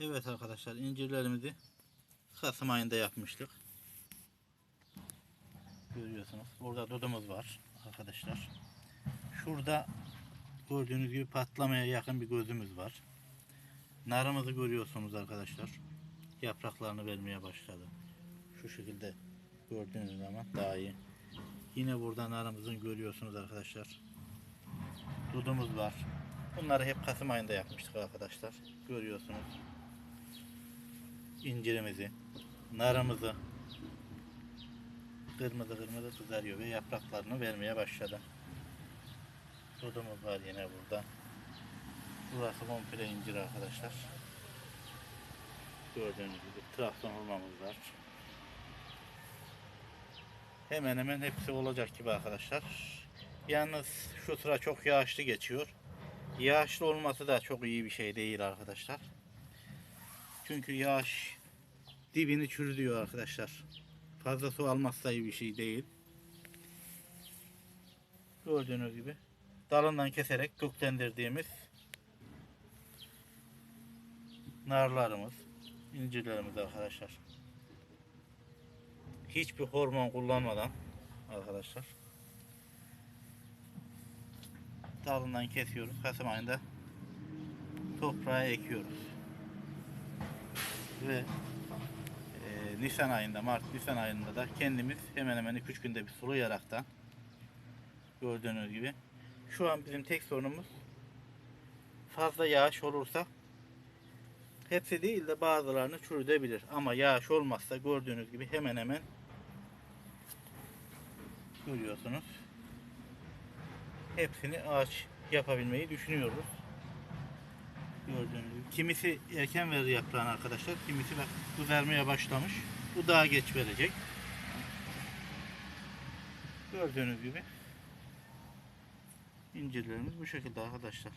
Evet arkadaşlar incirlerimizi Kasım ayında yapmıştık. Görüyorsunuz. Burada dudumuz var arkadaşlar. Şurada gördüğünüz gibi patlamaya yakın bir gözümüz var. Narımızı görüyorsunuz arkadaşlar. Yapraklarını vermeye başladı. Şu şekilde gördüğünüz zaman daha iyi. Yine burada narımızın görüyorsunuz arkadaşlar. Dudumuz var. Bunları hep Kasım ayında yapmıştık arkadaşlar. Görüyorsunuz. İncirimizi, narımızı kırmızı kırmızı kızarıyor ve yapraklarını vermeye başladı. Dudumuz var yine burada. Burası komple incir arkadaşlar. Gördüğünüz gibi Trabzon hurmamız var. Hemen hemen hepsi olacak gibi arkadaşlar. Yalnız şu sıra çok yağışlı geçiyor. Yağışlı olması da çok iyi bir şey değil arkadaşlar. Çünkü yağış dibini çürütüyor arkadaşlar. Fazla su almazsa iyi bir şey değil. Gördüğünüz gibi dalından keserek köklendirdiğimiz narlarımız, incirlerimiz arkadaşlar. Hiçbir hormon kullanmadan arkadaşlar dalından kesiyoruz. Kasım ayında toprağa ekiyoruz. Ve Nisan ayında, Mart Nisan ayında da kendimiz hemen hemen 2-3 günde bir sulayaraktan gördüğünüz gibi şu an bizim tek sorunumuz fazla yağış olursa hepsi değil de bazılarını çürütebilir. Ama yağış olmazsa gördüğünüz gibi hemen hemen görüyorsunuz. Hepsini ağaç yapabilmeyi düşünüyoruz. Gördüğünüz. Kimisi erken verir yaprağını arkadaşlar. Kimisi bu vermeye başlamış. Bu daha geç verecek. Gördüğünüz gibi incirlerimiz bu şekilde arkadaşlar.